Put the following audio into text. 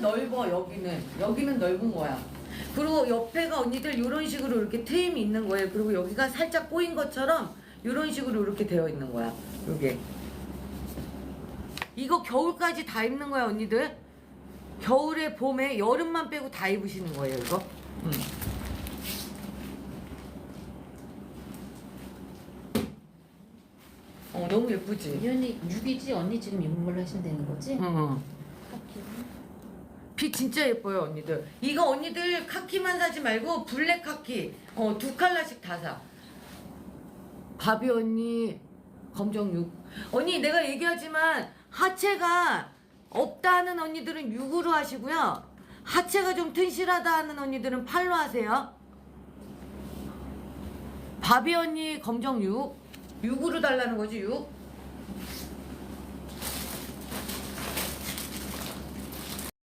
여기는 넓어 여기는. 여기는 넓은 거야. 그리고 옆에가 언니들 이런 식으로 이렇게 트임이 있는 거예요. 그리고 여기가 살짝 꼬인 것처럼 이런 식으로 이렇게 되어 있는 거야. 요게. 이거 겨울까지 다 입는 거야 언니들? 겨울에 봄에 여름만 빼고 다 입으시는 거예요 이거? 음. 어 너무 예쁘지? 이 언니 6이지? 언니 지금 입은 걸로 하시면 되는 거지? 응. 카 키. 피 진짜 예뻐요 언니들. 이거 언니들 카키만 사지 말고 블랙 카키 어 두 칼라씩 다 사. 바비 언니 검정육. 언니 내가 얘기하지만 하체가 없다 는 언니들은 6으로 하시고요. 하체가 좀 튼실하다 하는 언니들은 8로 하세요. 바비 언니 검정 6 6으로 달라는 거지 6